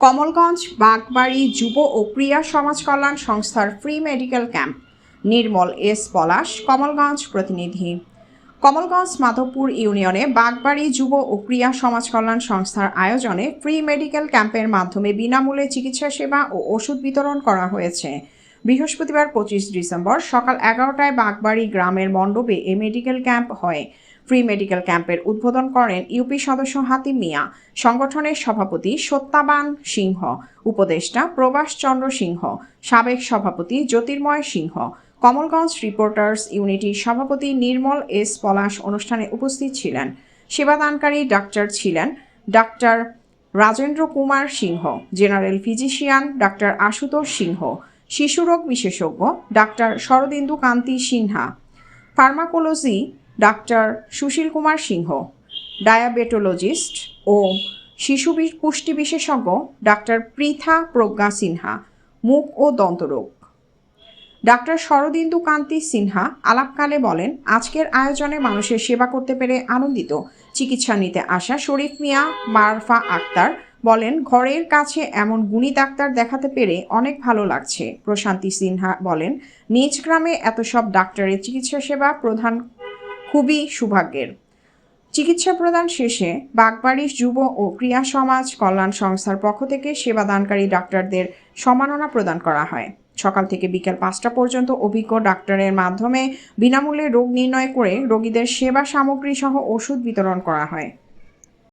কমলগঞ্জ, বাগবাড়ি যুব ও ক্রিয়া সমাজ কল্যাণ সংস্থার free medical camp. Nirmal S Palash, Kamalganj প্রতিনিধি। কমলগঞ্জ মাধবপুর ইউনিয়নে বাগবাড়ি যুব ও ক্রিয়া সমাজ কল্যাণ সংস্থার আয়োজনে ফ্রি মেডিকেল ক্যাম্পের মাধ্যমে বিনামূল্যে চিকিৎসা সেবা ও ওষুধ বিতরণ করা হয়েছে। বৃহস্পতিবার পঁচিশ ডিসেম্বর সকাল এগারোটায় বাগবাড়ি গ্রামের মণ্ডপে এ মেডিকেল ক্যাম্প হয়। ফ্রি মেডিকেল ক্যাম্পের উদ্বোধন করেন ইউপি সদস্য হাতিম মিয়া, সংগঠনের সভাপতি সত্যাবান সিংহ, উপদেষ্টা প্রবাস চন্দ্র সিংহ, সাবেক সভাপতি জ্যোতির্ময় সিংহ, কমলগঞ্জ রিপোর্টার্স ইউনিটির সভাপতি নির্মল এস পলাশ অনুষ্ঠানে উপস্থিত ছিলেন। সেবাদানকারী ডাক্তার ছিলেন doctor Rajendra Kumar Singh, general physician doctor Ashutosh Singh শিশুরোগ বিশেষজ্ঞ doctor Sharadindu Kanti Sinha, pharmacology doctor Sushil Kumar Singh, diabetologist ও শিশু পুষ্টি বিশেষজ্ঞ ডাক্তার পৃথা প্রজ্ঞা সিনহা, মুখ ও দন্তরোগ ডাক্তার শরদিন্দু কান্তি সিনহা আলাপকালে বলেন, আজকের আয়োজনে মানুষের সেবা করতে পেরে আনন্দিত। চিকিৎসা নিতে আসা শরীফ মিয়া মারফা আক্তার বলেন, ঘরের কাছে এমন গুণী ডাক্তার দেখাতে পেরে অনেক ভালো লাগছে। প্রশান্তি সিনহা বলেন, নিজ গ্রামে এত সব ডাক্তারের চিকিৎসা সেবা প্রধান খুবই সৌভাগ্যের। চিকিৎসা প্রদান শেষে বাগবাড়ি যুব ও ক্রিয়া সমাজ কল্যাণ সংস্থার পক্ষ থেকে সেবাদানকারী ডাক্তারদের সম্মাননা প্রদান করা হয়। সকাল থেকে বিকেল পাঁচটা পর্যন্ত অভিজ্ঞ ডাক্তারের মাধ্যমে বিনামূল্যে রোগ নির্ণয় করে রোগীদের সেবা সামগ্রী সহ ওষুধ বিতরণ করা হয়।